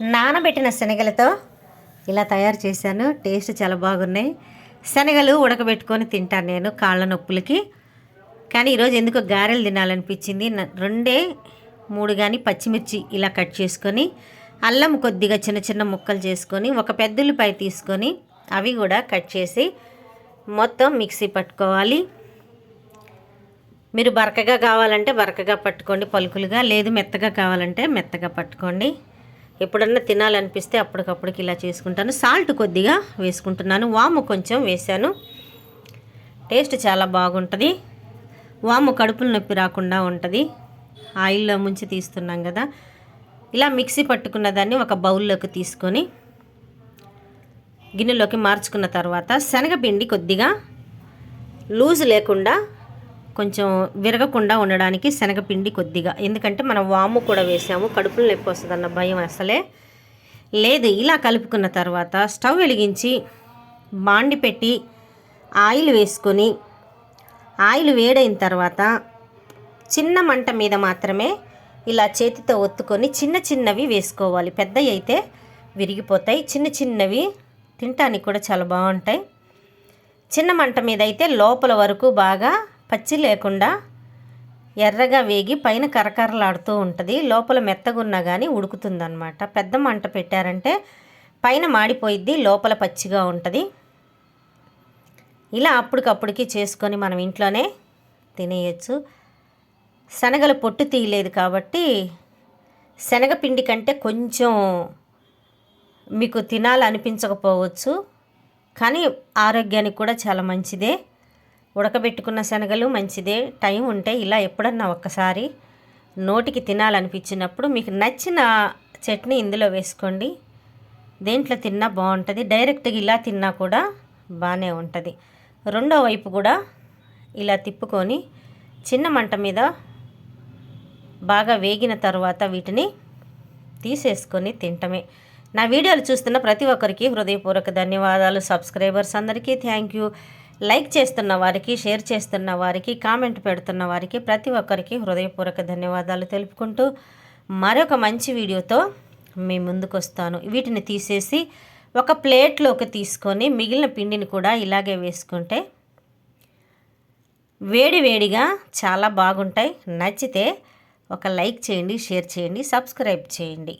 నానబెట్టిన శనగలతో ఇలా తయారు చేశాను. టేస్ట్ చాలా బాగున్నాయి. శనగలు ఉడకబెట్టుకొని తింటాను నేను కాళ్ళ నొప్పులకి. కానీ ఈరోజు ఎందుకో గారెలు తినాలనిపించింది. రెండే మూడు కానీ పచ్చిమిర్చి ఇలా కట్ చేసుకొని అల్లం కొద్దిగా చిన్న చిన్న ముక్కలు చేసుకొని ఒక పెద్దుల్లిపాయ తీసుకొని అవి కూడా కట్ చేసి మొత్తం మిక్సీ పట్టుకోవాలి. మీరు బరకగా కావాలంటే బరకగా పట్టుకోండి పలుకులుగా. లేదు మెత్తగా కావాలంటే మెత్తగా పట్టుకోండి. ఎప్పుడన్నా తినాలనిపిస్తే అప్పటికప్పటికి ఇలా చేసుకుంటాను. సాల్ట్ కొద్దిగా వేసుకుంటున్నాను. వాము కొంచెం వేశాను. టేస్ట్ చాలా బాగుంటుంది. వాము కడుపులు నొప్పి రాకుండా ఉంటుంది. ఆయిల్లో ముంచి తీస్తున్నాం కదా. ఇలా మిక్సీ పట్టుకున్న దాన్ని ఒక బౌల్లోకి తీసుకొని గిన్నెలోకి మార్చుకున్న తర్వాత శనగపిండి కొద్దిగా లూజ్ లేకుండా కొంచెం విరగకుండా ఉండడానికి శనగపిండి కొద్దిగా. ఎందుకంటే మనం వాము కూడా వేసాము. కడుపులో నొప్పి వస్తుందన్న భయం అసలే లేదు. ఇలా కలుపుకున్న తర్వాత స్టవ్ వెలిగించి బాండి పెట్టి ఆయిల్ వేసుకొని ఆయిల్ వేడైన తర్వాత చిన్న మంట మీద మాత్రమే ఇలా చేతితో ఒత్తుకొని చిన్న చిన్నవి వేసుకోవాలి. పెద్దవి అయితే విరిగిపోతాయి. చిన్న చిన్నవి తినటానికి కూడా చాలా బాగుంటాయి. చిన్న మంట మీద అయితే లోపల వరకు బాగా పచ్చి లేకుండా ఎర్రగా వేగి పైన కరకరలాడుతూ ఉంటుంది. లోపల మెత్తగున్నా కానీ ఉడుకుతుందనమాట పెద్ద మంట పెట్టారంటే పైన మాడిపోయిద్ది లోపల పచ్చిగా ఉంటుంది. ఇలా అప్పటికప్పటికి చేసుకొని మనం ఇంట్లోనే తినేయచ్చు. శనగలు పొట్టు తీయలేదు కాబట్టి శనగపిండి కంటే కొంచెం మీకు తినాలనిపించకపోవచ్చు. కానీ ఆరోగ్యానికి కూడా చాలా మంచిదే. ఉడకబెట్టుకున్న శనగలు మంచిదే. టైం ఉంటే ఇలా ఎప్పుడన్నా ఒక్కసారి నోటికి తినాలనిపించినప్పుడు మీకు నచ్చిన చట్నీ ఇందులో వేసుకోండి. దేంట్లో తిన్నా బాగుంటుంది. డైరెక్ట్గా ఇలా తిన్నా కూడా బాగానే ఉంటుంది. రెండో వైపు కూడా ఇలా తిప్పుకొని చిన్న మంట మీద బాగా వేగిన తర్వాత వీటిని తీసేసుకొని తింటమే. నా వీడియోలు చూస్తున్న ప్రతి ఒక్కరికి హృదయపూర్వక ధన్యవాదాలు. సబ్స్క్రైబర్స్ అందరికీ థ్యాంక్ యూ. లైక్ చేస్తున్న వారికి షేర్ చేస్తున్న వారికి కామెంట్ పెడుతున్న వారికి ప్రతి ఒక్కరికి హృదయపూర్వక ధన్యవాదాలు తెలుపుకుంటూ మరొక మంచి వీడియోతో మీ ముందుకు వస్తాను వీటిని తీసేసి ఒక ప్లేట్లోకి తీసుకొని మిగిలిన పిండిని కూడా ఇలాగే వేసుకుంటే వేడి వేడిగా చాలా బాగుంటాయి. నచ్చితే ఒక లైక్ చేయండి షేర్ చేయండి సబ్స్క్రైబ్ చేయండి.